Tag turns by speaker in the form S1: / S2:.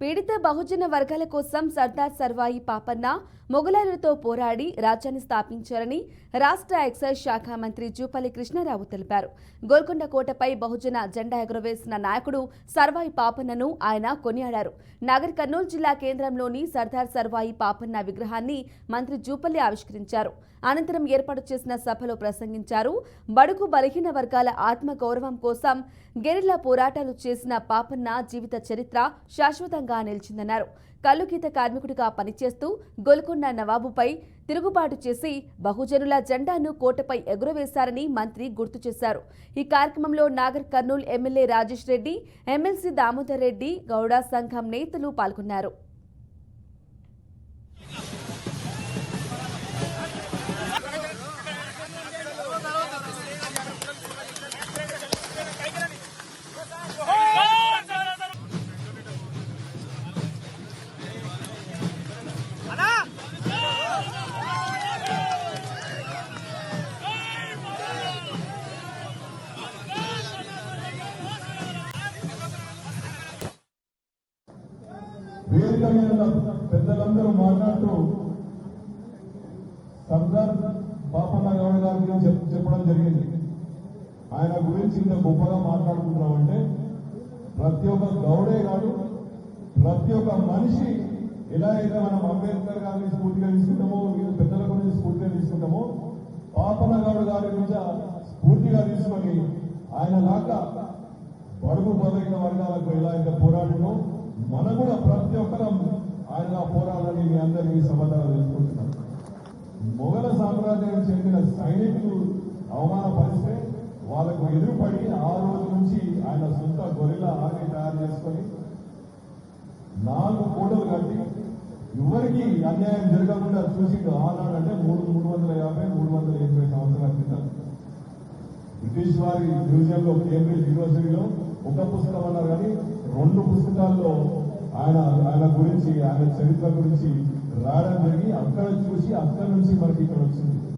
S1: పీడిత బహుజన వర్గాల కోసం సర్దార్ సర్వాయి పాపన్న మొఘలాయులతో పోరాడి రాజ్యాన్ని స్థాపించారని రాష్ట్ర ఎక్సైజ్ శాఖ మంత్రి జూపల్లి కృష్ణారావు తెలిపారు. గోల్కొండ కోటపై బహుజన జెండా ఎగురవేసిన నాయకుడు సర్వాయి పాపన్నను ఆయన కొనియాడారు. నగర్ కర్నూలు జిల్లా కేంద్రంలోని సర్దార్ సర్వాయి పాపన్న విగ్రహాన్ని మంత్రి జూపల్లి ఆవిష్కరించారు. అనంతరం ఏర్పాటు చేసిన సభలో ప్రసంగించారు. బడుగు బలహీన వర్గాల ఆత్మ గౌరవం కోసం గెరిల్లా పోరాటాలు చేసిన పాపన్న జీవిత చరిత్ర శాశ్వతంగా నిలిచిందన్నారు. కల్లుగీత కార్మికుడిగా పనిచేస్తూ గోల్కొండ నవాబుపై తిరుగుబాటు చేసి బహుజనుల జెండాను కోటపై ఎగురవేశారని మంత్రి గుర్తు చేశారు. ఈ కార్యక్రమంలో నాగర్ కర్నూలు ఎమ్మెల్యే రాజేష్ రెడ్డి ఎమ్మెల్సీ దామోదర్ రెడ్డి గౌడ సంఘం నేతలు పాల్గొన్నారు.
S2: వేదిక మీద ఉన్న పెద్దలందరూ మాట్లాడుతూ సర్దార్ బాపన్న గౌడ్ గారి గురించి చెప్- చెప్పడం జరిగింది. ఆయన గురించి ఇంత గొప్పగా మాట్లాడుకుంటున్నామంటే ప్రతి ఒక్క గౌడే కాదు ప్రతి ఒక్క మనిషి ఎలా అయితే మనం అంబేద్కర్ గారిని స్ఫూర్తిగా తీసుకుంటామో పెద్దల గురించి స్ఫూర్తిగా తీసుకుంటామో పాపన గౌడ్ గారి గురించి స్ఫూర్తిగా తీసుకొని ఆయన లాగా బడుగు బలైన వర్గాలకు ఎలా అయితే పోరాడినో మనం కూడా ప్రతి ఒక్కరం ఆయన పోరాడాలని మీ అందరికీ సమాధానం తెలుసుకుంటున్నాం. మొఘల సామ్రాజ్యానికి చెందిన సైనికులు అవమానపరిస్తే వాళ్ళకు ఎదురుపడి ఆ రోజు నుంచి ఆయన సొంత గొరిల ఆర్మీ తయారు చేసుకొని నాలుగు కోటలు కట్టి ఎవరికి అన్యాయం జరగకుండా చూసిండు. ఆనాడు అంటే మూడు మూడు వందల యాభై మూడు వందల ఎనభై సంవత్సరాల క్రితం. బ్రిటిష్ వారి మ్యూజియంలో కేంబ్రిడ్జ్ యూనివర్సిటీలో ఒక పుస్తకం అన్నారు కానీ రెండు పుస్తకాల్లో ఆయన ఆయన గురించి ఆయన చరిత్ర గురించి రాయడం జరిగి అక్కడ చూసి అక్కడ నుంచి మనకి ఇక్కడ వచ్చింది.